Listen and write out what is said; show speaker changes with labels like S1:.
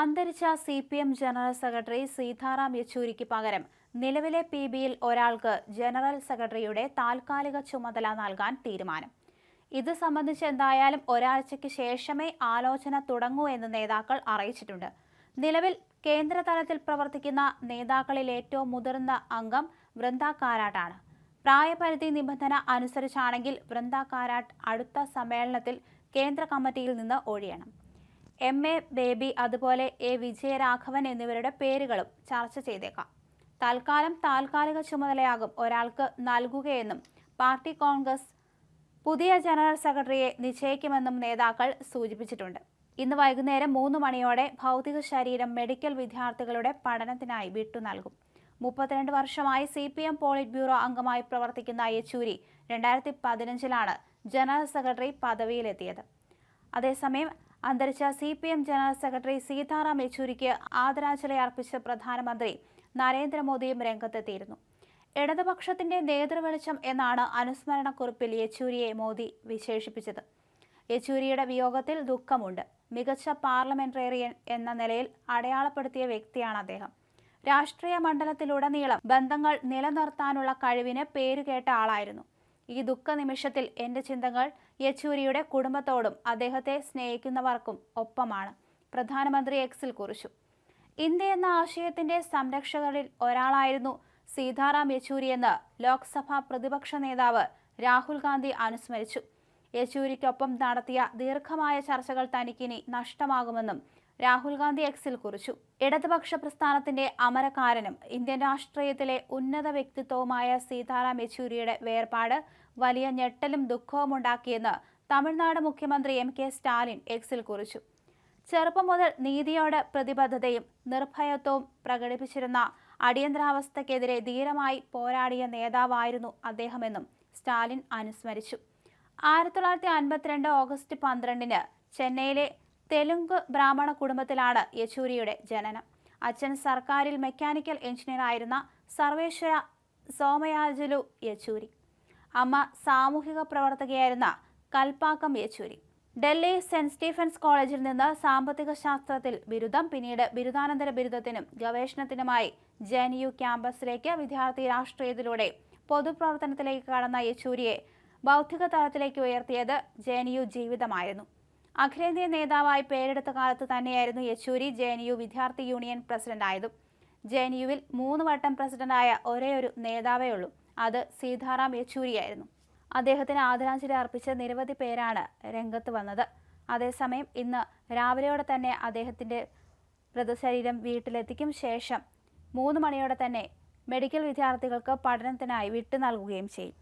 S1: അന്തരിച്ച C P M general secretary Sitaram യെച്ചൂരിക്ക് പകരം നിലവിലെ പി ബിയിൽ ഒരാൾക്ക് ജനറൽ സെക്രട്ടറിയുടെ താൽക്കാലിക ചുമതല നൽകാൻ തീരുമാനം. ഇത് സംബന്ധിച്ച് എന്തായാലും ഒരാഴ്ചയ്ക്ക് ശേഷമേ ആലോചന തുടങ്ങൂ എന്ന് നേതാക്കൾ അറിയിച്ചിട്ടുണ്ട്. നിലവിൽ കേന്ദ്രതലത്തിൽ പ്രവർത്തിക്കുന്ന നേതാക്കളിൽ ഏറ്റവും മുതിർന്ന അംഗം വൃന്ദ കാരാട്ടാണ് പ്രായപരിധി നിബന്ധന അനുസരിച്ചാണെങ്കിൽ വൃന്ദ കാരാട്ട് അടുത്ത സമ്മേളനത്തിൽ കേന്ദ്ര കമ്മിറ്റിയിൽ നിന്ന് ഒഴിയണം. എം. എ. ബേബി അതുപോലെ എ. വിജയരാഘവൻ എന്നിവരുടെ പേരുകളും ചർച്ച ചെയ്തേക്കാം. തൽക്കാലം താൽക്കാലിക ചുമതലയാകും ഒരാൾക്ക് നൽകുകയെന്നും പാർട്ടി കോൺഗ്രസ് പുതിയ ജനറൽ സെക്രട്ടറിയെ നിശ്ചയിക്കുമെന്നും നേതാക്കൾ സൂചിപ്പിച്ചിട്ടുണ്ട്. ഇന്ന് വൈകുന്നേരം മൂന്ന് മണിയോടെ ഭൗതിക ശരീരം മെഡിക്കൽ വിദ്യാർത്ഥികളുടെ പഠനത്തിനായി വിട്ടു നൽകും. മുപ്പത്തിരണ്ട് വർഷമായി C P M polit bureau അംഗമായി പ്രവർത്തിക്കുന്ന യെച്ചൂരി രണ്ടായിരത്തി പതിനഞ്ചിലാണ് ജനറൽ സെക്രട്ടറി പദവിയിലെത്തിയത്. അതേസമയം അന്തരിച്ച C P M general secretary Sitaram യെച്ചൂരിക്ക് ആദരാഞ്ജലി അർപ്പിച്ച പ്രധാനമന്ത്രി നരേന്ദ്രമോദിയും രംഗത്തെത്തിയിരുന്നു. ഇടതുപക്ഷത്തിന്റെ നേതൃവെളിച്ചം എന്നാണ് അനുസ്മരണക്കുറിപ്പിൽ യെച്ചൂരിയെ മോദി വിശേഷിപ്പിച്ചത്. യെച്ചൂരിയുടെ വിയോഗത്തിൽ ദുഃഖമുണ്ട്. മികച്ച പാർലമെന്റേറിയൻ എന്ന നിലയിൽ അടയാളപ്പെടുത്തിയ വ്യക്തിയാണ് അദ്ദേഹം. രാഷ്ട്രീയ മണ്ഡലത്തിലുടനീളം ബന്ധങ്ങൾ നിലനിർത്താനുള്ള കഴിവിന് പേരുകേട്ട ആളായിരുന്നു. ഈ ദുഃഖ നിമിഷത്തിൽ എന്റെ ചിന്തകൾ യെച്ചൂരിയുടെ കുടുംബത്തോടും അദ്ദേഹത്തെ സ്നേഹിക്കുന്നവർക്കും ഒപ്പമാണ്. പ്രധാനമന്ത്രി എക്സിൽ കുറിച്ചു. ഇന്ത്യ എന്ന ആശയത്തിന്റെ സംരക്ഷകരിൽ ഒരാളായിരുന്നു സീതാറാം യെച്ചൂരി എന്ന് ലോക്സഭാ പ്രതിപക്ഷ നേതാവ് രാഹുൽ ഗാന്ധി അനുസ്മരിച്ചു. യെച്ചൂരിക്കൊപ്പം നടത്തിയ ദീർഘമായ ചർച്ചകൾ തനിക്കിനി നഷ്ടമാകുമെന്നും രാഹുൽ ഗാന്ധി എക്സിൽ കുറിച്ചു. ഇടതുപക്ഷ പ്രസ്ഥാനത്തിന്റെ അമരക്കാരനും ഇന്ത്യൻ രാഷ്ട്രീയത്തിലെ ഉന്നത വ്യക്തിത്വവുമായ സീതാറാം യെച്ചൂരിയുടെ വേർപാട് വലിയ ഞെട്ടലും ദുഃഖവും ഉണ്ടാക്കിയെന്ന് തമിഴ്നാട് മുഖ്യമന്ത്രി എം കെ സ്റ്റാലിൻ എക്സിൽ കുറിച്ചു. ചെറുപ്പം മുതൽ നീതിയോട് പ്രതിബദ്ധതയും നിർഭയത്വവും പ്രകടിപ്പിച്ചിരുന്ന അടിയന്തരാവസ്ഥക്കെതിരെ ധീരമായി പോരാടിയ നേതാവായിരുന്നു അദ്ദേഹമെന്നും സ്റ്റാലിൻ അനുസ്മരിച്ചു. ആയിരത്തി തൊള്ളായിരത്തി അൻപത്തിരണ്ട് ഓഗസ്റ്റ് പന്ത്രണ്ടിന് ചെന്നൈയിലെ തെലുങ്ക് ബ്രാഹ്മണ കുടുംബത്തിലാണ് യെച്ചൂരിയുടെ ജനനം. അച്ഛൻ സർക്കാരിൽ മെക്കാനിക്കൽ എഞ്ചിനീയർ ആയിരുന്ന സർവേശ്വര സോമയാജുലു യെച്ചൂരി. അമ്മ സാമൂഹിക പ്രവർത്തകയായിരുന്ന കൽപ്പാക്കം യെച്ചൂരി. ഡൽഹി സെന്റ് സ്റ്റീഫൻസ് കോളേജിൽ നിന്ന് സാമ്പത്തിക ശാസ്ത്രത്തിൽ ബിരുദം പിന്നീട് ബിരുദാനന്തര ബിരുദത്തിനും ഗവേഷണത്തിനുമായി ജെ എൻ യു ക്യാമ്പസിലേക്ക് വിദ്യാർത്ഥി രാഷ്ട്രീയത്തിലൂടെ പൊതുപ്രവർത്തനത്തിലേക്ക് കടന്ന യെച്ചൂരിയെ ബൗദ്ധിക തലത്തിലേക്ക് ഉയർത്തിയത് ജെ എൻ യു ജീവിതമായിരുന്നു. അഖിലേന്ത്യാ നേതാവായി പേരെടുത്ത കാലത്ത് തന്നെയായിരുന്നു യെച്ചൂരി ജെ എൻ യു വിദ്യാർത്ഥി യൂണിയൻ പ്രസിഡന്റായതും. ജെ എൻ യുവിൽ മൂന്ന് വട്ടം പ്രസിഡന്റായ ഒരേ ഒരു നേതാവേ ഉള്ളൂ. അത് സീതാറാം യെച്ചൂരിയായിരുന്നു. അദ്ദേഹത്തിന് ആദരാഞ്ജലി അർപ്പിച്ച നിരവധി പേരാണ് രംഗത്ത് വന്നത്. അതേസമയം ഇന്ന് രാവിലെയോടെ തന്നെ അദ്ദേഹത്തിന്റെ മൃതശരീരം വീട്ടിലെത്തിക്കും ശേഷം മൂന്ന് മണിയോടെ തന്നെ മെഡിക്കൽ വിദ്യാർത്ഥികൾക്ക് പഠനത്തിനായി വിട്ടു നൽകുകയും ചെയ്യും.